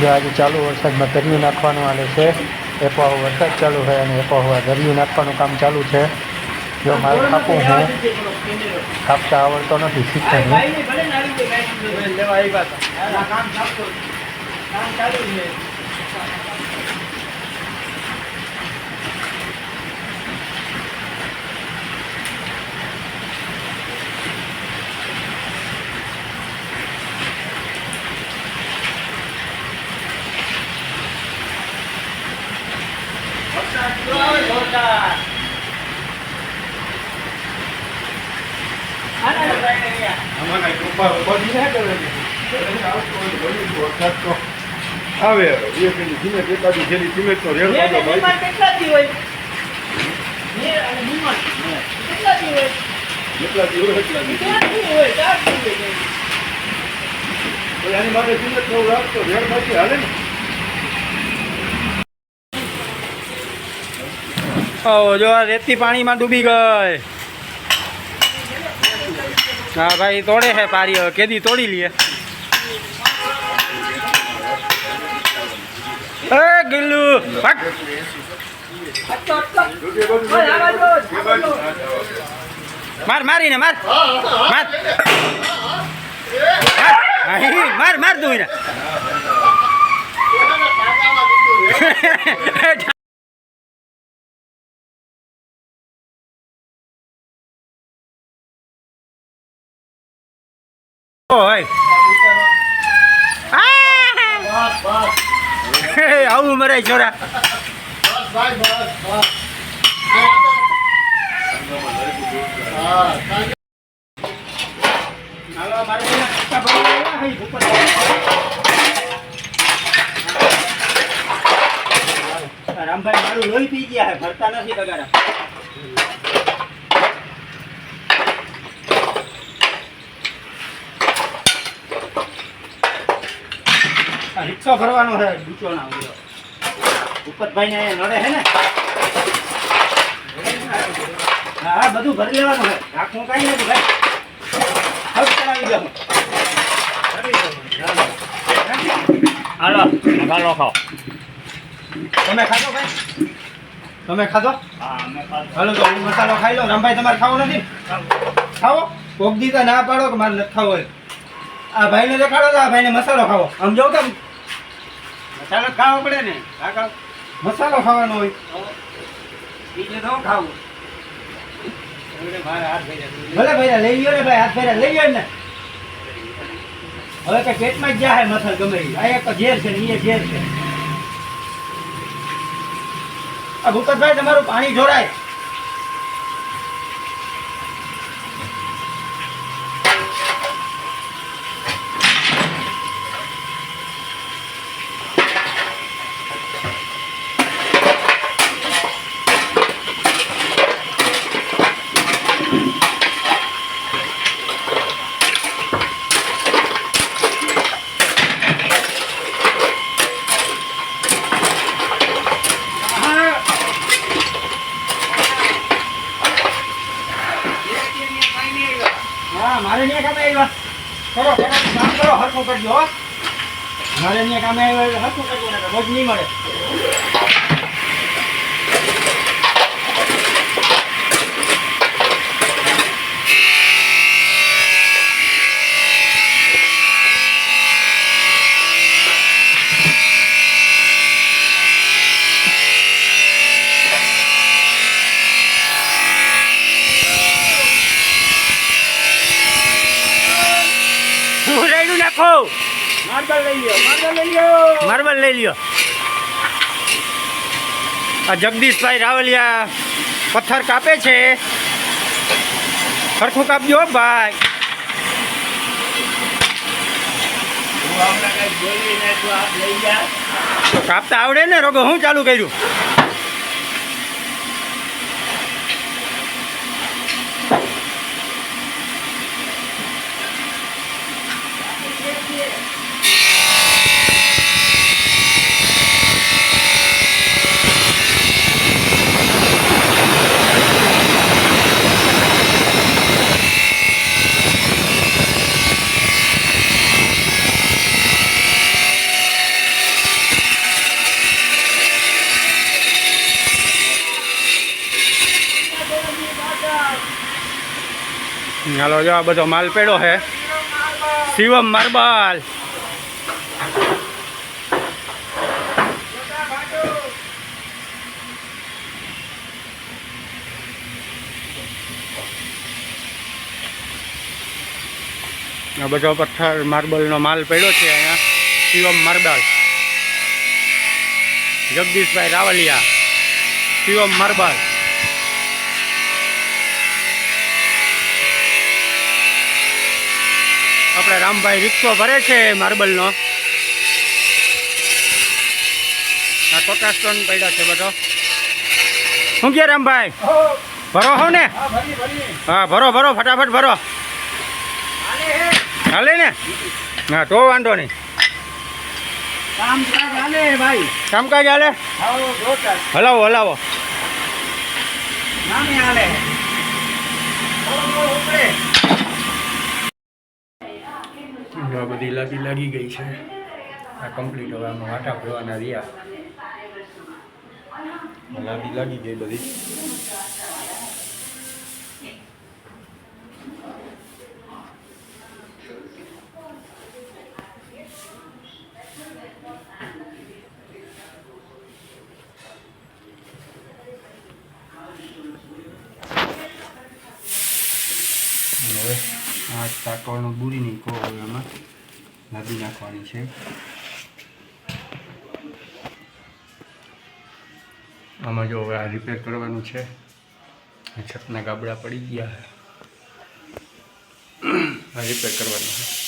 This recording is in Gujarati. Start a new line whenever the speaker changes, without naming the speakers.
જો આજે ચાલુ વરસાદમાં દરિયું નાખવાનું આવે છે એપાવો વરસાદ ચાલુ છે અને એપાવો દરિયું નાખવાનું કામ ચાલુ છે. જો મારે કાપું હું કાપતા આવડતો નથી, શીખવાનું.
કામ
આવે એક ધીમે એકાદી જેની સિમેન્ટ નો રેડ
કેટલા દી હોય? કેટલા દી હોય?
જેટલા દિવસ એટલા દિવસ
કેટલા દી હોય ચાર દી હોય
તો એની માટે સિમેન્ટ નો રાખતો રેડ બાકી હાલે ને.
જો રેતી પાણીમાં ડૂબી ગઈ. હા ભાઈ તોડે છે પારી કેદી તોડી લઈએ એ ગિલ્લુ માર મારીને માર માર માર માર માર તું એને આવું મરાય છોરા.
રામભાઈ મારું લોહી પી ગયા હે ભરતા નથી તગારા રિક્ષો ભરવાનો છે. ડૂચો ના ઉપતભાઈ ને નડે છે ને? હા બધું ભરી લેવાનું છે. રાખવું કાંઈ નથી ભાઈ. હવે ચલાવી દો. હાલો હાલો ખાઓ. તમે ખાધો ભાઈ? તમે ખાધો? હાલો તો હું મસાલો ખાઈ લો રામભાઈ તમારે ખાવો નથી? ખાવો? કોક દી ના પાડો કે મારે નથી ખાવો હોય. આ ભાઈને દેખાડો તો આ ભાઈને મસાલો ખાવો. આમ જોઉં તમે મસાલો ખાવો પડે ને. મસાલો ખાવાનો હોય. બીજું તો ખાવું? ભલે ભાઈ લઈ ગયો ને ભાઈ હાથ ફેરા લઈ ગયો ને. હવે તો પેટમાં જ જાય મથલ ગમે આ એક તો ઝેર છે ને એ ઝેર છે. આ ભૂપતભાઈ તમારું પાણી જોડાય હા મારે ત્યાં કામે આવ્યા કરો કરો કામ કરો હરખું કરજો મારે અહીંયા કામે હરખું કરજો રોજ નહીં મળે.
નાખો
માર્બલ લઈ લ્યો માર્બલ લઈ લ્યો.
માર્બલ લઈ લ્યો. આ જગદીશભાઈ રાવલિયા પથ્થર કાપે છે. સરખું કાપજો ભાઈ. કાપતા આવડે ને રોગો હું ચાલુ કર્યું?
હાલો, જો આ બધો માલ પેડો છે. શિવમ માર્બલ. આ બધો પથ્થર માર્બલનો માલ પડ્યો છે અહીંયા. શિવમ માર્બલ. જગદીશભાઈ રાવલિયા. શિવમ માર્બલ. આપણે રામભાઈ રિક્ષો ભરે છે માર્બલનો. આ ટોટા સ્ટોન પડ્યા છે બધો. શું કે રામભાઈ? ભરો હો ને. હા ભરો ભરો ફટાફટ ભરો. હાલે ને? હા તો વાંધો નહીં.
ભાઈ.
કામકાજ હાલે?
આવો
હલાવો હલાવો.
નામે હાલે.
બધી લાગી ગઈ છે. આ કમ્પ્લીટ હવે આમાં વાટા ભરવાના રહ્યા. લાગી લાગી ગઈ બધી. હવે આ ચાકળનું બુરી નહીં કહો હવે એમાં લાદી નાખવાની છે. આમાં જો હવે આ રિપેર કરવાનું છે. છતના ગાબડા પડી ગયા આ રિપેર કરવાનું છે.